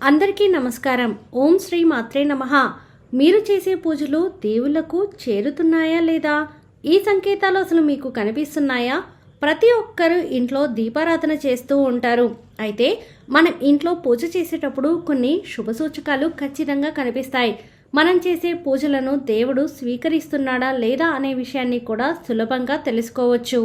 అందరికీ నమస్కారం. ఓం శ్రీ మాత్రే నమ. మీరు చేసే పూజలు దేవులకు చేరుతున్నాయా లేదా? ఈ సంకేతాలు అసలు మీకు కనిపిస్తున్నాయా? ప్రతి ఒక్కరూ ఇంట్లో దీపారాధన చేస్తూ ఉంటారు. అయితే మనం ఇంట్లో పూజ చేసేటప్పుడు కొన్ని శుభ సూచకాలు ఖచ్చితంగా కనిపిస్తాయి. మనం చేసే పూజలను దేవుడు స్వీకరిస్తున్నాడా లేదా అనే విషయాన్ని కూడా సులభంగా తెలుసుకోవచ్చు.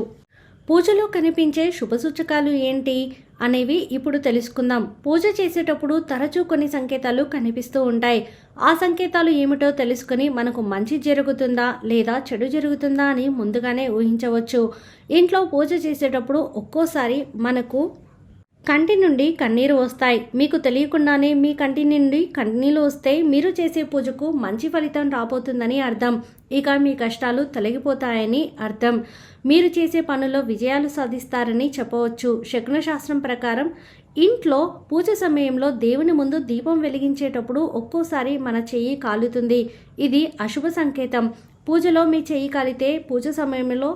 పూజలో కనిపించే శుభ సూచకాలు ఏంటి? అనేవి ఇప్పుడు తెలుసుకుందాం. పూజ చేసేటప్పుడు తరచూ కొన్ని సంకేతాలు కనిపిస్తూ ఉంటాయి. ఆ సంకేతాలు ఏమిటో తెలుసుకుని మనకు మంచి జరుగుతుందా లేదా చెడు జరుగుతుందా అని ముందుగానే ఊహించవచ్చు. ఇంట్లో పూజ చేసేటప్పుడు ఒక్కోసారి మనకు కంటి నుండి కన్నీరు వస్తాయి. మీకు తెలియకుండానే మీ కంటి నుండి కన్నీళ్ళు వస్తే మీరు చేసే పూజకు మంచి ఫలితం రాబోతుందని అర్థం. ఇక మీ కష్టాలు తొలగిపోతాయని అర్థం. మీరు చేసే పనుల్లో విజయాలు సాధిస్తారని చెప్పవచ్చు. శకునశాస్త్రం ప్రకారం ఇంట్లో పూజ సమయంలో దేవుని ముందు దీపం వెలిగించేటప్పుడు ఒక్కోసారి మన చెయ్యి కాలుతుంది. ఇది అశుభ సంకేతం. పూజలో మీ చెయ్యి కాలితే పూజ సమయంలో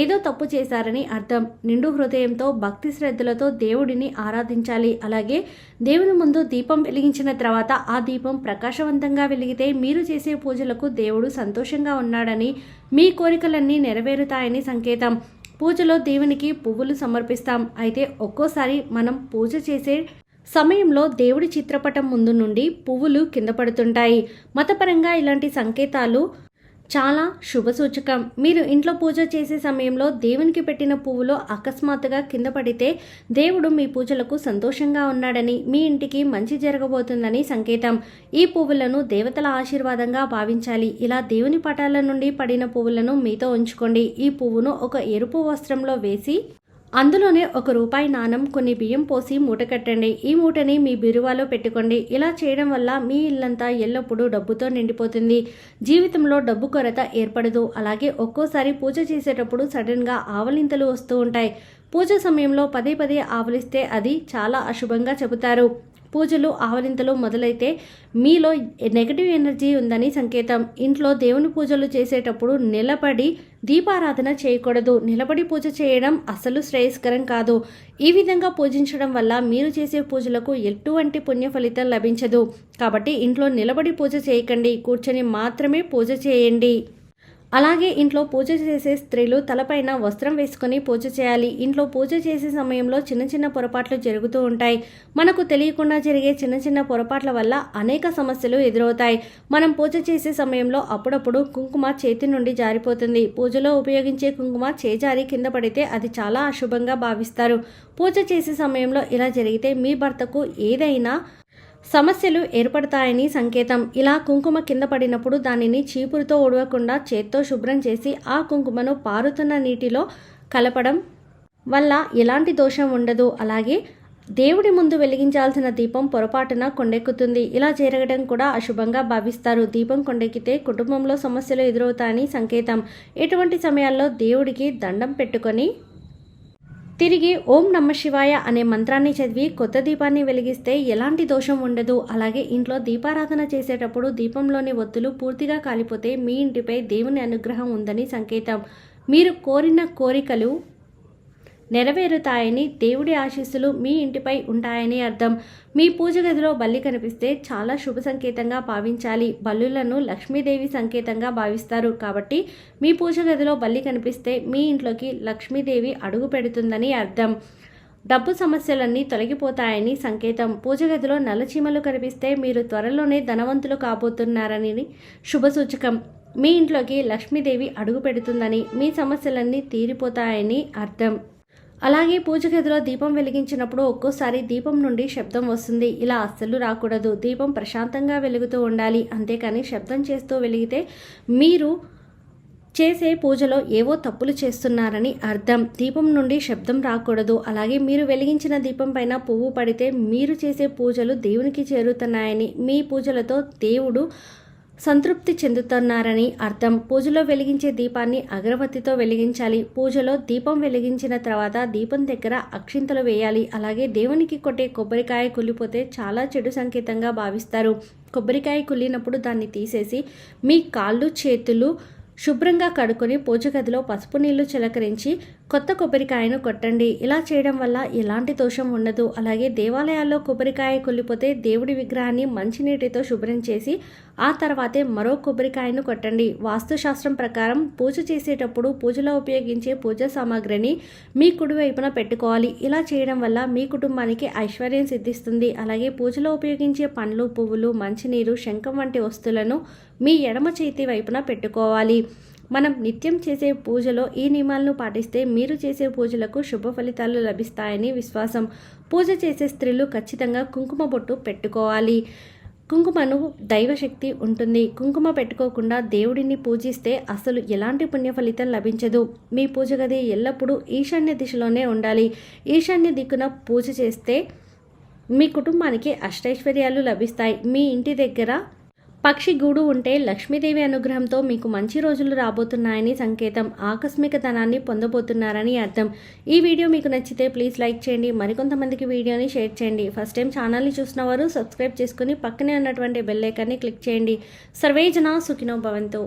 ఏదో తప్పు చేశారని అర్థం. నిండు హృదయంతో భక్తి శ్రద్ధలతో దేవుడిని ఆరాధించాలి. అలాగే దేవుని ముందు దీపం వెలిగించిన తర్వాత ఆ దీపం ప్రకాశవంతంగా వెలిగితే మీరు చేసే పూజలకు దేవుడు సంతోషంగా ఉన్నాడని మీ కోరికలన్నీ నెరవేరుతాయని సంకేతం. పూజలో దేవునికి పువ్వులు సమర్పిస్తాం. అయితే ఒక్కోసారి మనం పూజ చేసే సమయంలో దేవుడి చిత్రపటం ముందు నుండి పువ్వులు కింద పడుతుంటాయి. మతపరంగా ఇలాంటి సంకేతాలు చాలా శుభ సూచకం. మీరు ఇంట్లో పూజ చేసే సమయంలో దేవునికి పెట్టిన పువ్వులో అకస్మాత్తుగా కింద పడితే దేవుడు మీ పూజలకు సంతోషంగా ఉన్నాడని మీ ఇంటికి మంచి జరగబోతుందని సంకేతం. ఈ పువ్వులను దేవతల ఆశీర్వాదంగా భావించాలి. ఇలా దేవుని పటాల నుండి పడిన పువ్వులను మీతో ఉంచుకోండి. ఈ పువ్వును ఒక ఎరుపు వస్త్రంలో వేసి అందులోనే ఒక రూపాయి నాణం కొన్ని బియ్యం పోసి మూట కట్టండి. ఈ మూటని మీ బిరువాలో పెట్టుకోండి. ఇలా చేయడం వల్ల మీ ఇల్లంతా ఎల్లప్పుడూ డబ్బుతో నిండిపోతుంది. జీవితంలో డబ్బు కొరత ఏర్పడదు. అలాగే ఒక్కోసారి పూజ చేసేటప్పుడు సడన్గా ఆవలింతలు వస్తూ ఉంటాయి. పూజ సమయంలో పదే పదే ఆవలిస్తే అది చాలా అశుభంగా చెబుతారు. పూజలు ఆవలింతలు మొదలైతే మీలో నెగటివ్ ఎనర్జీ ఉందని సంకేతం. ఇంట్లో దేవుని పూజలు చేసేటప్పుడు నిలబడి దీపారాధన చేయకూడదు. నిలబడి పూజ చేయడం అసలు శ్రేయస్కరం కాదు. ఈ విధంగా పూజించడం వల్ల మీరు చేసే పూజలకు ఎటువంటి పుణ్య ఫలితం లభించదు. కాబట్టి ఇంట్లో నిలబడి పూజ చేయకండి. కూర్చొని మాత్రమే పూజ చేయండి. అలాగే ఇంట్లో పూజ చేసే స్త్రీలు తలపైన వస్త్రం వేసుకొని పూజ చేయాలి. ఇంట్లో పూజ చేసే సమయంలో చిన్న చిన్న పొరపాట్లు జరుగుతూ ఉంటాయి. మనకు తెలియకుండా జరిగే చిన్న చిన్న పొరపాట్ల వల్ల అనేక సమస్యలు ఎదురవుతాయి. మనం పూజ చేసే సమయంలో అప్పుడప్పుడు కుంకుమ చేతి నుండి జారిపోతుంది. పూజలో ఉపయోగించే కుంకుమ చేజారి కింద పడితే అది చాలా అశుభంగా భావిస్తారు. పూజ చేసే సమయంలో ఇలా జరిగితే మీ భర్తకు ఏదైనా సమస్యలు ఏర్పడతాయని సంకేతం. ఇలా కుంకుమ కింద పడినప్పుడు దానిని చీపురుతో ఉడవకుండా చేత్తో శుభ్రం చేసి ఆ కుంకుమను పారుతున్న నీటిలో కలపడం వల్ల ఎలాంటి దోషం ఉండదు. అలాగే దేవుడి ముందు వెలిగించాల్సిన దీపం పొరపాటున కొండెక్కుతుంది. ఇలా జరగడం కూడా అశుభంగా భావిస్తారు. దీపం కొండెక్కితే కుటుంబంలో సమస్యలు ఎదురవుతాయని సంకేతం. ఇటువంటి సమయాల్లో దేవుడికి దండం పెట్టుకొని తిరిగి ఓం నమ శివాయ అనే మంత్రాన్ని చదివి కొత్త దీపాన్ని వెలిగిస్తే ఎలాంటి దోషం ఉండదు. అలాగే ఇంట్లో దీపారాధన చేసేటప్పుడు దీపంలోని ఒత్తులు పూర్తిగా కాలిపోతే మీ ఇంటిపై దేవుని అనుగ్రహం ఉందని సంకేతం. మీరు కోరిన కోరికలు నెరవేరుతాయని దేవుడి ఆశీస్సులు మీ ఇంటిపై ఉంటాయని అర్థం. మీ పూజ గదిలో బల్లి కనిపిస్తే చాలా శుభ సంకేతంగా భావించాలి. బల్లులను లక్ష్మీదేవి సంకేతంగా భావిస్తారు. కాబట్టి మీ పూజ గదిలో బల్లి కనిపిస్తే మీ ఇంట్లోకి లక్ష్మీదేవి అడుగు పెడుతుందని అర్థం. డబ్బు సమస్యలన్నీ తొలగిపోతాయని సంకేతం. పూజ గదిలో నల్లచీమలు కనిపిస్తే మీరు త్వరలోనే ధనవంతులు కాబోతున్నారని శుభసూచకం మీ ఇంట్లోకి లక్ష్మీదేవి అడుగు పెడుతుందని మీ సమస్యలన్నీ తీరిపోతాయని అర్థం. అలాగే పూజ గదిలో దీపం వెలిగించినప్పుడు ఒక్కోసారి దీపం నుండి శబ్దం వస్తుంది. ఇలా అస్సలు రాకూడదు. దీపం ప్రశాంతంగా వెలుగుతూ ఉండాలి. అంతేకాని శబ్దం చేస్తూ వెలిగితే మీరు చేసే పూజలో ఏవో తప్పులు చేస్తున్నారని అర్థం. దీపం నుండి శబ్దం రాకూడదు. అలాగే మీరు వెలిగించిన దీపం పైన పువ్వు పడితే మీరు చేసే పూజలు దేవునికి చేరుతున్నాయని. మీ పూజలతో దేవుడు సంతృప్తి చెందుతున్నారని అర్థం. పూజలో వెలిగించే దీపాన్ని అగరబత్తితో వెలిగించాలి. పూజలో దీపం వెలిగించిన తర్వాత దీపం దగ్గర అక్షింతలు వేయాలి. అలాగే దేవునికి కొట్టే కొబ్బరికాయ కుళ్ళిపోతే చాలా చెడు సంకేతంగా భావిస్తారు. కొబ్బరికాయ కుళ్ళినప్పుడు దాన్ని తీసేసి మీ కాళ్ళు చేతులు శుభ్రంగా కడుక్కొని పూజ గదిలో పసుపు నీళ్ళు చిలకరించి కొత్త కొబ్బరికాయను కొట్టండి. ఇలా చేయడం వల్ల ఎలాంటి దోషం ఉండదు. అలాగే దేవాలయాల్లో కొబ్బరికాయ కొల్లిపోతే దేవుడి విగ్రహాన్ని మంచినీటితో శుభ్రం చేసి ఆ తర్వాతే మరో కొబ్బరికాయను కొట్టండి. వాస్తుశాస్త్రం ప్రకారం పూజ చేసేటప్పుడు పూజలో ఉపయోగించే పూజా సామాగ్రిని మీ కుడివైపున పెట్టుకోవాలి. ఇలా చేయడం వల్ల మీ కుటుంబానికి ఐశ్వర్యం సిద్ధిస్తుంది. అలాగే పూజలో ఉపయోగించే పండ్లు పువ్వులు మంచినీరు శంఖం వంటి వస్తువులను మీ ఎడమ చేతి వైపున పెట్టుకోవాలి. మనం నిత్యం చేసే పూజలో ఈ నియమాలను పాటిస్తే మీరు చేసే పూజలకు శుభ ఫలితాలు లభిస్తాయని విశ్వాసం. పూజ చేసే స్త్రీలు ఖచ్చితంగా కుంకుమ బొట్టు పెట్టుకోవాలి. కుంకుమను దైవశక్తి ఉంటుంది. కుంకుమ పెట్టుకోకుండా దేవుడిని పూజిస్తే అసలు ఎలాంటి పుణ్య ఫలితం లభించదు. మీ పూజ గది ఎల్లప్పుడూ ఈశాన్య దిశలోనే ఉండాలి. ఈశాన్య దిక్కున పూజ చేస్తే మీ కుటుంబానికి అష్టైశ్వర్యాలు లభిస్తాయి. మీ ఇంటి దగ్గర పక్షి గూడు ఉంటే లక్ష్మీదేవి అనుగ్రహంతో మీకు మంచి రోజులు రాబోతున్నాయని సంకేతం. ఆకస్మిక ధనాన్ని పొందబోతున్నారని అర్థం. ఈ వీడియో మీకు నచ్చితే ప్లీజ్ లైక్ చేయండి. మరికొంతమందికి వీడియోని షేర్ చేయండి. ఫస్ట్ టైం ఛానల్ని చూసిన వారు సబ్స్క్రైబ్ చేసుకుని పక్కనే ఉన్నటువంటి బెల్లైకాన్ని క్లిక్ చేయండి. సర్వేజన సుఖినో భవంతు.